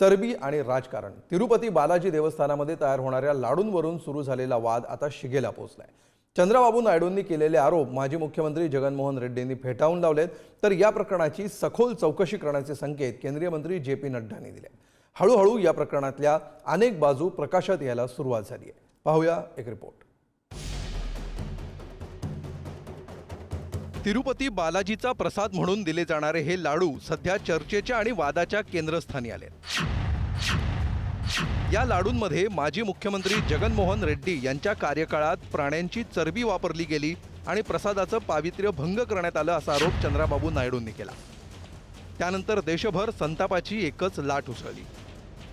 चरबी आणि राजकारण. तिरुपती बालाजी देवस्थानामध्ये तयार होणाऱ्या लाडूंवरून सुरू झालेला वाद आता शिगेला पोहोचलाय चंद्रबाबू नायडूंनी केलेले आरोप माजी मुख्यमंत्री जगनमोहन रेड्डींनी फेटाळून लावलेत तर या प्रकरणाची सखोल चौकशी करण्याचे संकेत केंद्रीय मंत्री जे पी नड्डांनी दिले हळूहळू या प्रकरणातल्या अनेक बाजू प्रकाशात यायला सुरुवात झाली आहे पाहूया एक रिपोर्ट तिरुपती बालाजीचा प्रसाद म्हणून दिले जाणारे हे लाडू सध्या चर्चेच्या आणि वादाच्या केंद्रस्थानी आले या लाडूंमध्ये माजी मुख्यमंत्री जगनमोहन रेड्डी यांच्या कार्यकाळात प्राण्यांची चरबी वापरली गेली आणि प्रसादाचं पावित्र्य भंग करण्यात आलं असा आरोप चंद्राबाबू नायडूंनी केला. त्यानंतर देशभर संतापाची एकच लाट उसळली.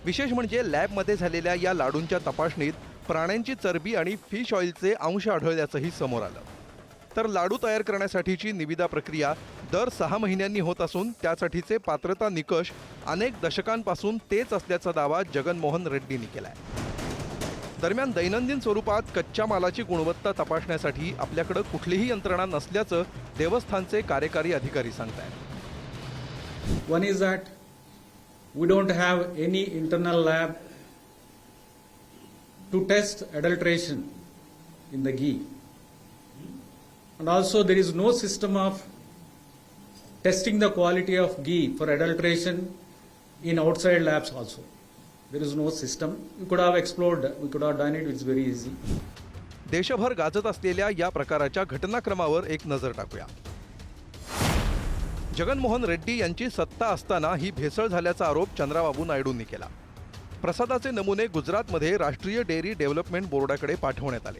विशेष म्हणजे लॅबमध्ये झालेल्या या लाडूंच्या तपासणीत प्राण्यांची चरबी आणि फिश ऑइलचे अंश आढळल्याचंही समोर आलं. तर लाडू तयार करण्यासाठीची निविदा प्रक्रिया दर सहा महिन्यांनी होत असून त्यासाठीचे पात्रता निकष अनेक दशकांपासून तेच असल्याचा दावा जगनमोहन रेड्डींनी केलाय दरम्यान दैनंदिन स्वरूपात कच्च्या मालाची गुणवत्ता तपासण्यासाठी आपल्याकडे कुठलीही यंत्रणा नसल्याचं देवस्थानचे कार्यकारी अधिकारी सांगतायत one is that we don't have any internal lab to test adulteration in the. And also, there is no system of testing the quality of ghee for adulteration in outside labs, also. There is no system. We could have explored, we could have done it, it's very easy. देशभर गाजत असलेल्या या प्रकाराच्या घटनाक्रमावर एक नजर टाकूया जगनमोहन रेड्डी यांची सत्ता असताना ही भेसळ झाल्याचा आरोप चंद्राबाबू नायडूंनी केला प्रसादाचे नमुने गुजरातमध्ये राष्ट्रीय डेअरी डेव्हलपमेंट बोर्डाकडे पाठवण्यात आले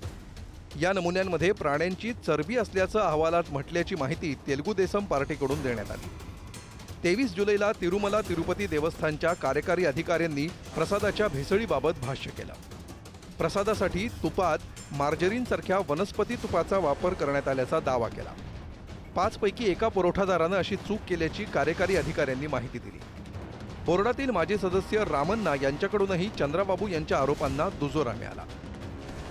या नमुन्यांमध्ये प्राण्यांची चरबी असल्याचं अहवालात म्हटल्याची माहिती तेलगू देसम पार्टीकडून देण्यात आली. तेवीस जुलैला तिरुमला तिरुपती देवस्थानच्या कार्यकारी अधिकाऱ्यांनी प्रसादाच्या भेसळीबाबत भाष्य केलं. प्रसादासाठी तुपात मार्जरीनसारख्या वनस्पती तुपाचा वापर करण्यात आल्याचा दावा केला. पाचपैकी एका पुरवठादारानं अशी चूक केल्याची कार्यकारी अधिकाऱ्यांनी माहिती दिली. बोर्डातील माजी सदस्य रामन्ना यांच्याकडूनही चंद्राबाबू यांच्या आरोपांना दुजोरा मिळाला.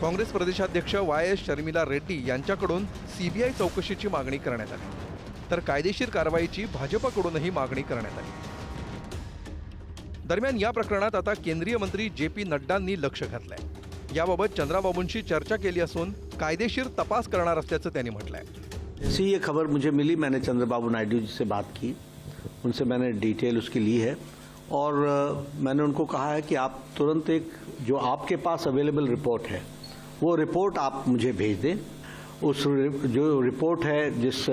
काँग्रेस प्रदेशाध्यक्ष वाय एस शर्मिला रेड्डी यांच्याकडून सीबीआय चौकशीची मागणी करण्यात आली. तर कायदेशीर कारवाईची भाजपकडूनही मागणी करण्यात आली. दरम्यान या प्रकरणात आता केंद्रीय मंत्री जे पी नड्डांनी लक्ष घातलंय. याबाबत चंद्राबाबूंशी चर्चा केली असून कायदेशीर तपास करणार असल्याचं त्यांनी म्हटलंय. सी ये खबर मुझे मिली. मैंने चंद्रबाबू नायडू जी से बात की. उनसे मैंने डिटेल उसकी ली है। और मैंने उनको कहा है कि आप तुरंत एक जो आपके पास अवेलेबल रिपोर्ट है वो रिपोर्ट आप मुझे भेज दें। उस जो रिपोर्ट है, जिस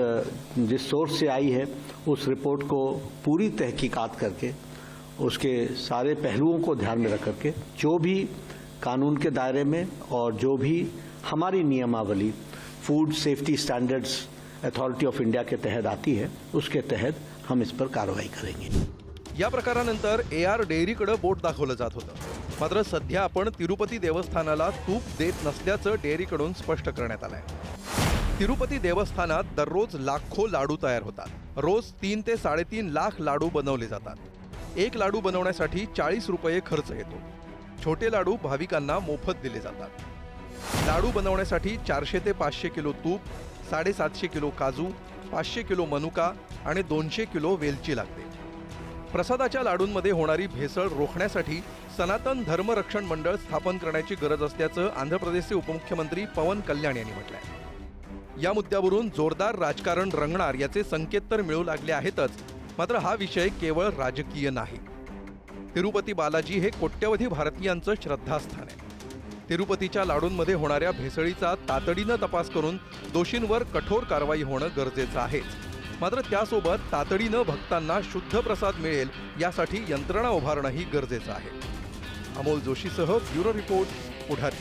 जिस सोर्स से आई है, उस रिपोर्ट को पूरी तहकीकात करके, उसके सारे पहलुओं को ध्यान में रख करके, जो भी कानून के दायरे में और जो भी हमारी नियमावली food safety standards authority of India के तहत आती है, उसके तहत हम इस पर कार्रवाई करेंगे। या प्रकारानंतर ए आर डेअरीकडे बोट दाखवलं जात होतं. मात्र सध्या आपण तिरुपती देवस्थानाला तूप देत नसल्याचं डेअरीकडून स्पष्ट करण्यात आलंय. तिरुपती देवस्थानात दररोज लाखो लाडू तयार होतात. रोज तीन ते साडेतीन लाख लाडू बनवले जातात. एक लाडू बनवण्यासाठी चाळीस रुपये खर्च येतो. छोटे लाडू भाविकांना मोफत दिले जातात. लाडू बनवण्यासाठी चारशे ते पाचशे किलो तूप साडेसातशे किलो काजू पाचशे किलो मनुका आणि दोनशे किलो वेलची लागते. प्रसादाच्या लाडूंमध्ये होणारी भेसळ रोखण्यासाठी सनातन धर्मरक्षण मंडळ स्थापन करण्याची गरज असल्याचं आंध्र प्रदेशचे उपमुख्यमंत्री पवन कल्याण यांनी म्हटलंय. या मुद्द्यावरून जोरदार राजकारण रंगणार याचे संकेत तर मिळू लागले आहेतच मात्र हा विषय केवळ राजकीय नाही. तिरुपती बालाजी हे कोट्यवधी भारतीयांचं श्रद्धास्थान आहे. तिरुपतीच्या लाडूंमध्ये होणाऱ्या भेसळीचा तातडीनं तपास करून दोषींवर कठोर कारवाई होणं गरजेचं आहेच. मात्र त्यासोबत तातडीनं भक्तांना शुद्ध प्रसाद मिळेल यासाठी यंत्रणा उभारणंही गरजेचं आहे. अमोल जोशीसह ब्युरो रिपोर्ट पुढारी.